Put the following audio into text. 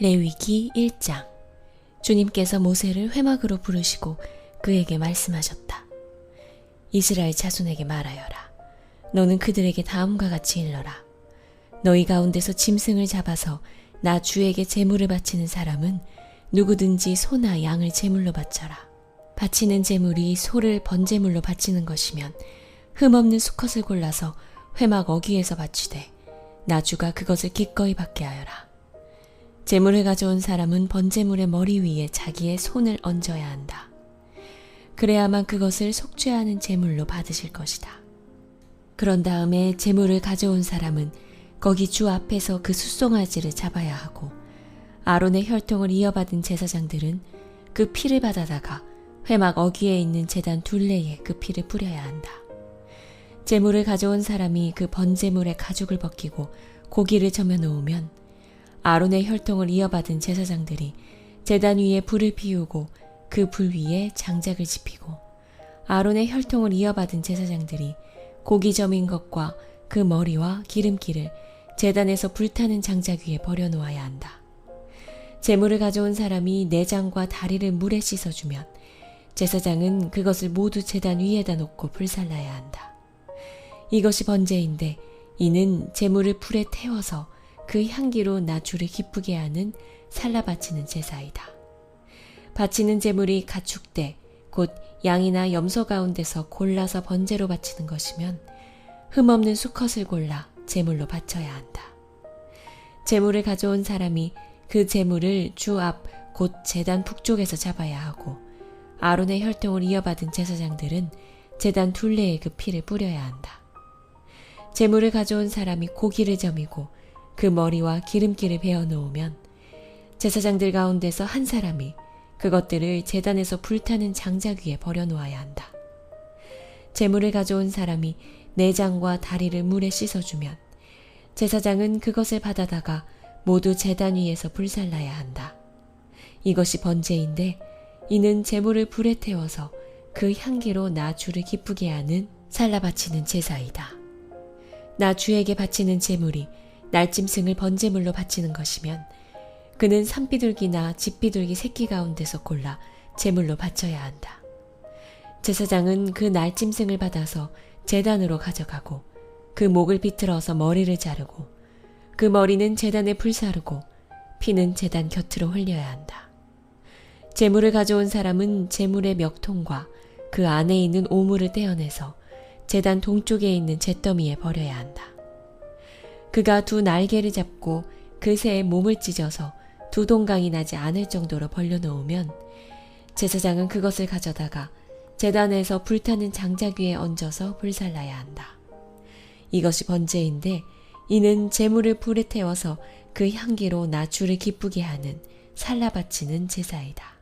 레위기 1장 주님께서 모세를 회막으로 부르시고 그에게 말씀하셨다. 이스라엘 자손에게 말하여라. 너는 그들에게 다음과 같이 일러라. 너희 가운데서 짐승을 잡아서 나 주에게 제물을 바치는 사람은 누구든지 소나 양을 제물로 바쳐라. 바치는 제물이 소를 번제물로 바치는 것이면 흠없는 수컷을 골라서 회막 어귀에서 바치되 나 주가 그것을 기꺼이 받게 하여라. 제물을 가져온 사람은 번제물의 머리 위에 자기의 손을 얹어야 한다. 그래야만 그것을 속죄하는 제물로 받으실 것이다. 그런 다음에 제물을 가져온 사람은 거기 주 앞에서 그 숫송아지를 잡아야 하고 아론의 혈통을 이어받은 제사장들은 그 피를 받아다가 회막 어귀에 있는 제단 둘레에 그 피를 뿌려야 한다. 제물을 가져온 사람이 그 번제물의 가죽을 벗기고 고기를 점여 놓으면 아론의 혈통을 이어받은 제사장들이 제단 위에 불을 피우고 그 불 위에 장작을 지피고 아론의 혈통을 이어받은 제사장들이 고기 점인 것과 그 머리와 기름기를 제단에서 불타는 장작 위에 버려 놓아야 한다. 제물을 가져온 사람이 내장과 다리를 물에 씻어주면 제사장은 그것을 모두 제단 위에다 놓고 불살라야 한다. 이것이 번제인데 이는 제물을 불에 태워서 그 향기로 나 주를 기쁘게 하는 살라 바치는 제사이다. 바치는 제물이 가축대 곧 양이나 염소 가운데서 골라서 번제로 바치는 것이면 흠없는 수컷을 골라 제물로 바쳐야 한다. 제물을 가져온 사람이 그 제물을 주 앞곧 제단 북쪽에서 잡아야 하고 아론의 혈통을 이어받은 제사장들은 제단 둘레에 그 피를 뿌려야 한다. 제물을 가져온 사람이 고기를 점이고 그 머리와 기름기를 베어 놓으면 제사장들 가운데서 한 사람이 그것들을 재단에서 불타는 장작 위에 버려 놓아야 한다. 재물을 가져온 사람이 내장과 다리를 물에 씻어주면 제사장은 그것을 받아다가 모두 재단 위에서 불살라야 한다. 이것이 번제인데 이는 재물을 불에 태워서 그 향기로 나 주를 기쁘게 하는 살라 바치는 제사이다. 나 주에게 바치는 제물이 날짐승을 번제물로 바치는 것이면 그는 산비둘기나 집비둘기 새끼 가운데서 골라 제물로 바쳐야 한다. 제사장은 그 날짐승을 받아서 재단으로 가져가고 그 목을 비틀어서 머리를 자르고 그 머리는 재단에 불사르고 피는 재단 곁으로 흘려야 한다. 제물을 가져온 사람은 제물의 멱통과 그 안에 있는 오물을 떼어내서 재단 동쪽에 있는 잿더미에 버려야 한다. 그가 두 날개를 잡고 그 새의 몸을 찢어서 두 동강이 나지 않을 정도로 벌려놓으면 제사장은 그것을 가져다가 재단에서 불타는 장작 위에 얹어서 불살라야 한다. 이것이 번제인데 이는 재물을 불에 태워서 그 향기로 나 주를 기쁘게 하는 살라 바치는 제사이다.